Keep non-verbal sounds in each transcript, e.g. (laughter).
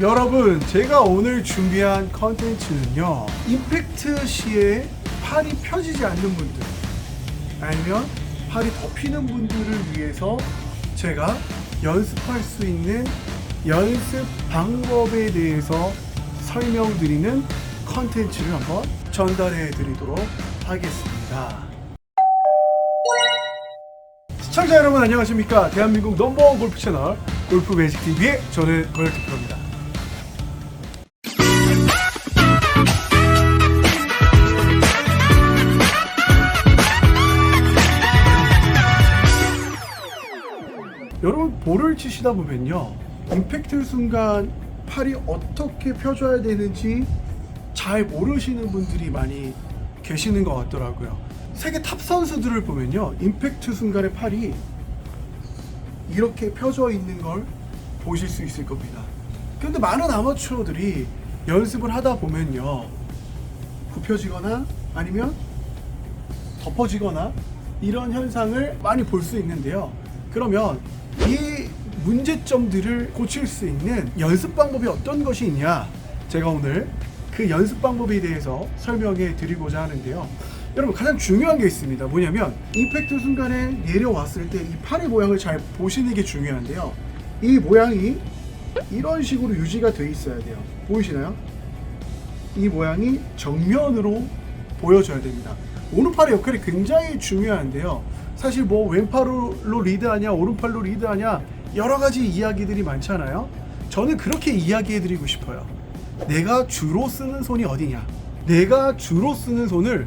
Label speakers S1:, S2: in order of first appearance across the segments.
S1: 여러분 제가 오늘 준비한 컨텐츠는요 임팩트 시에 팔이 펴지지 않는 분들 아니면 팔이 덮이는 분들을 위해서 제가 연습할 수 있는 연습 방법에 대해서 설명드리는 컨텐츠를 한번 전달해 드리도록 하겠습니다. 시청자 여러분 안녕하십니까 대한민국 넘버원 골프 채널 골프 매직 TV의 저는 고열투표입니다. 여러분 볼을 치시다 보면요. 임팩트 순간 팔이 어떻게 펴줘야 되는지 잘 모르시는 분들이 많이 계시는 것 같더라고요. 세계 탑 선수들을 보면요. 임팩트 순간에 팔이 이렇게 펴져 있는 걸 보실 수 있을 겁니다. 근데 많은 아마추어들이 연습을 하다 보면요. 굽혀지거나 아니면 덮어지거나 이런 현상을 많이 볼 수 있는데요. 그러면 이 문제점들을 고칠 수 있는 연습 방법이 어떤 것이 있냐? 제가 오늘 그 연습 방법에 대해서 설명해 드리고자 하는데요. 여러분 가장 중요한 게 있습니다. 뭐냐면 임팩트 순간에 내려왔을 때 이 팔의 모양을 잘 보시는 게 중요한데요. 이 모양이 이런 식으로 유지가 돼 있어야 돼요. 보이시나요? 이 모양이 정면으로 보여줘야 됩니다. 오른팔의 역할이 굉장히 중요한데요. 사실 뭐 왼팔로 리드하냐 오른팔로 리드하냐 여러 가지 이야기들이 많잖아요. 저는 그렇게 이야기해드리고 싶어요. 내가 주로 쓰는 손이 어디냐? 내가 주로 쓰는 손을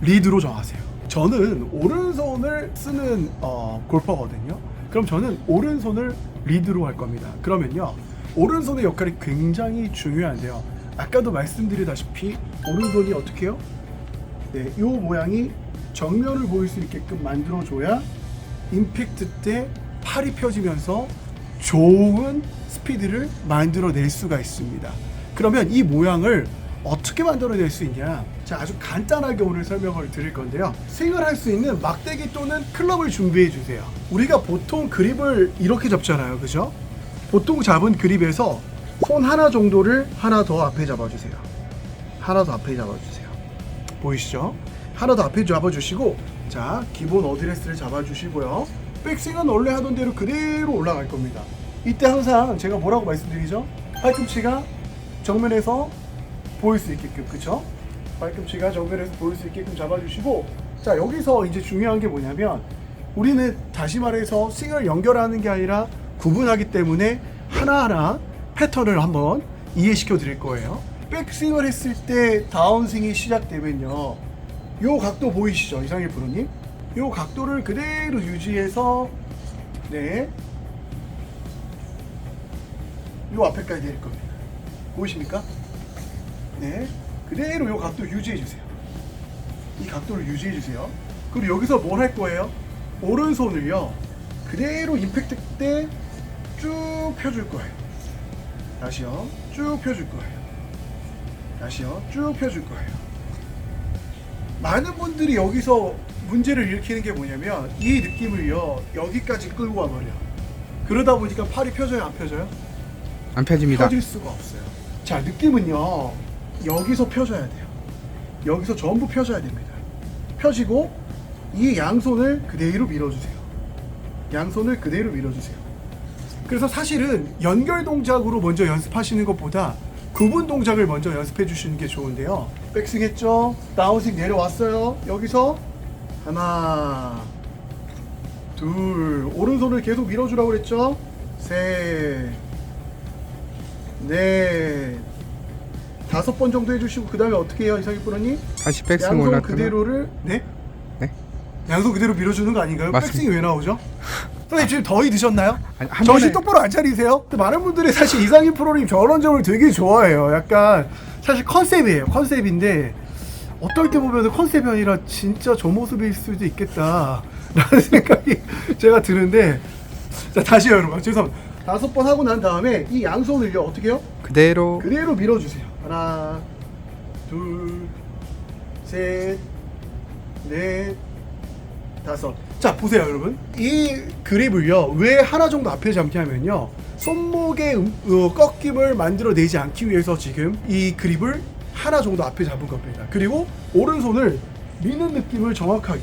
S1: 리드로 정하세요. 저는 오른손을 쓰는 어, 골퍼거든요. 그럼 저는 오른손을 리드로 할 겁니다. 그러면요. 오른손의 역할이 굉장히 중요한데요. 아까도 말씀드리다시피 오른손이 어떻게 해요? 네, 이 모양이 정면을 보일 수 있게끔 만들어줘야 임팩트 때 팔이 펴지면서 좋은 스피드를 만들어낼 수가 있습니다. 그러면 이 모양을 어떻게 만들어낼 수 있냐? 자, 아주 간단하게 오늘 설명을 드릴 건데요. 스윙을 할 수 있는 막대기 또는 클럽을 준비해 주세요. 우리가 보통 그립을 이렇게 잡잖아요. 그죠? 보통 잡은 그립에서 손 하나 정도를 하나 더 앞에 잡아주세요. 하나 더 앞에 잡아주세요. 보이시죠? 하나 더 앞에 잡아주시고 자 기본 어드레스를 잡아주시고요. 백스윙은 원래 하던 대로 그대로 올라갈 겁니다. 이때 항상 제가 뭐라고 말씀드리죠? 팔꿈치가 정면에서 보일 수 있게끔 그쵸? 팔꿈치가 정면에서 보일 수 있게끔 잡아주시고 자 여기서 이제 중요한 게 뭐냐면 우리는 다시 말해서 스윙을 연결하는 게 아니라 구분하기 때문에 하나하나 패턴을 한번 이해시켜 드릴 거예요. 백스윙을 했을 때 다운스윙이 시작되면요. 요 각도 보이시죠? 이상일 프로님? 요 각도를 그대로 유지해서 네. 요 앞에까지 내릴 겁니다. 보이십니까? 네. 그대로 요 각도 유지해 주세요. 이 각도를 유지해 주세요. 그리고 여기서 뭘 할 거예요? 오른손을요. 그대로 임팩트 때 쭉 펴줄 거예요. 다시요. 쭉 펴줄 거예요. 다시요. 쭉 펴줄 거예요. 많은 분들이 여기서 문제를 일으키는 게 뭐냐면 이 느낌을요. 여기까지 끌고 와버려. 그러다 보니까 팔이 펴져요, 안 펴져요?
S2: 안 펴집니다.
S1: 펴질 수가 없어요. 자, 느낌은요. 여기서 펴져야 돼요. 여기서 전부 펴져야 됩니다. 펴지고 이 양손을 그대로 밀어주세요. 양손을 그대로 밀어주세요. 그래서 사실은 연결 동작으로 먼저 연습하시는 것보다 구분 동작을 먼저 연습해 주시는 게 좋은데요. 백스윙 했죠? 다운스윙 내려왔어요. 여기서 하나, 둘, 오른손을 계속 밀어주라고 그랬죠? 셋, 네. 다섯 번 정도 해주시고 그 다음에 어떻게 해요 이상희 프로님?
S2: 다시 백스윙
S1: 양손
S2: 올라가면
S1: 그대로를 네?
S2: 네?
S1: 양손 그대로 밀어주는 거 아닌가요?
S2: 맞습니다.
S1: 백스윙이 왜 나오죠? (laughs) 선생님 지금 더위 드셨나요?
S2: 아니, 한
S1: 정신
S2: 번에-
S1: 똑바로 안 차리세요? 근데 많은 분들이 사실 이상희 프로님 저런 점을 되게 좋아해요. 약간 사실 컨셉이에요. 컨셉인데 어떨 때 보면 컨셉이 아니라 진짜 저 모습일 수도 있겠다라는 (laughs) 생각이 제가 드는데 자 다시요 여러분 죄송합니다. 다섯 번 하고 난 다음에 이 양손을요 어떻게 해요?
S2: 그대로
S1: 그대로 밀어주세요. 하나, 둘, 셋, 넷, 다섯. 자, 보세요, 여러분. 이 그립을요, 왜 하나 정도 앞에 잡냐면요. 손목의 음- 어, 꺾임을 만들어내지 않기 위해서 지금 이 그립을 하나 정도 앞에 잡은 겁니다. 그리고 오른손을 미는 느낌을 정확하게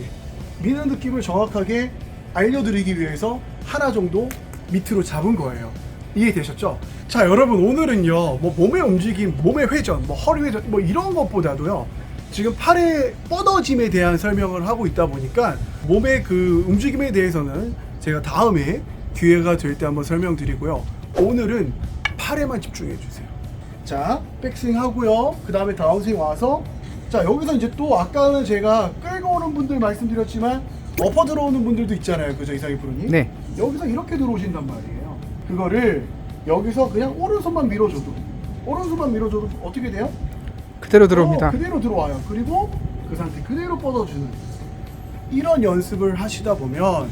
S1: 미는 느낌을 정확하게 알려드리기 위해서 하나 정도 밑으로 잡은 거예요. 이해되셨죠? 자 여러분 오늘은요 뭐 몸의 움직임, 몸의 회전, 뭐 허리 회전 뭐 이런 것보다도요 지금 팔의 뻗어짐에 대한 설명을 하고 있다 보니까 몸의 그 움직임에 대해서는 제가 다음에 기회가 될 때 한번 설명드리고요. 오늘은 팔에만 집중해 주세요. 자, 백스윙 하고요. 그 다음에 다운스윙 와서 자 여기서 이제 또 아까는 제가 끌고 오는 분들 말씀드렸지만 엎어 들어오는 분들도 있잖아요. 그죠 이상희 프로님?
S2: 네.
S1: 여기서 이렇게 들어오신단 말이에요. 그거를 여기서 그냥 오른손만 밀어줘도 오른손만 밀어줘도 어떻게 돼요?
S2: 그대로 들어옵니다.
S1: 어, 그대로 들어와요. 그리고 그 상태 그대로 뻗어주는 이런 연습을 하시다 보면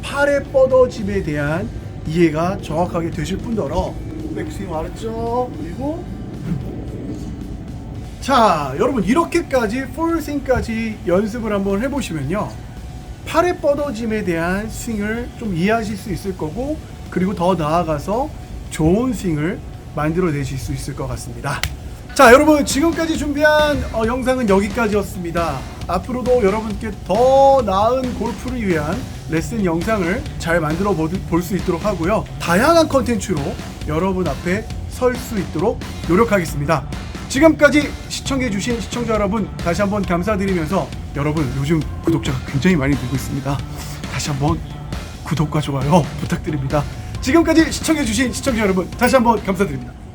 S1: 팔의 뻗어짐에 대한 이해가 정확하게 되실 뿐더러 백스윙 알았죠? 그리고 자 여러분 이렇게까지 풀스윙까지 연습을 한번 해보시면요 팔의 뻗어짐에 대한 스윙을 좀 이해하실 수 있을 거고 그리고 더 나아가서 좋은 스윙을 만들어내실 수 있을 것 같습니다 자 여러분 지금까지 준비한 어, 영상은 여기까지였습니다. 앞으로도 여러분께 더 나은 골프를 위한 레슨 영상을 잘 만들어 볼 수 있도록 하고요. 다양한 컨텐츠로 여러분 앞에 설 수 있도록 노력하겠습니다. 지금까지 시청해주신 시청자 여러분 다시 한번 감사드리면서 여러분 요즘 구독자가 굉장히 많이 늘고 있습니다. 다시 한번 구독과 좋아요 부탁드립니다. 지금까지 시청해주신 시청자 여러분 다시 한번 감사드립니다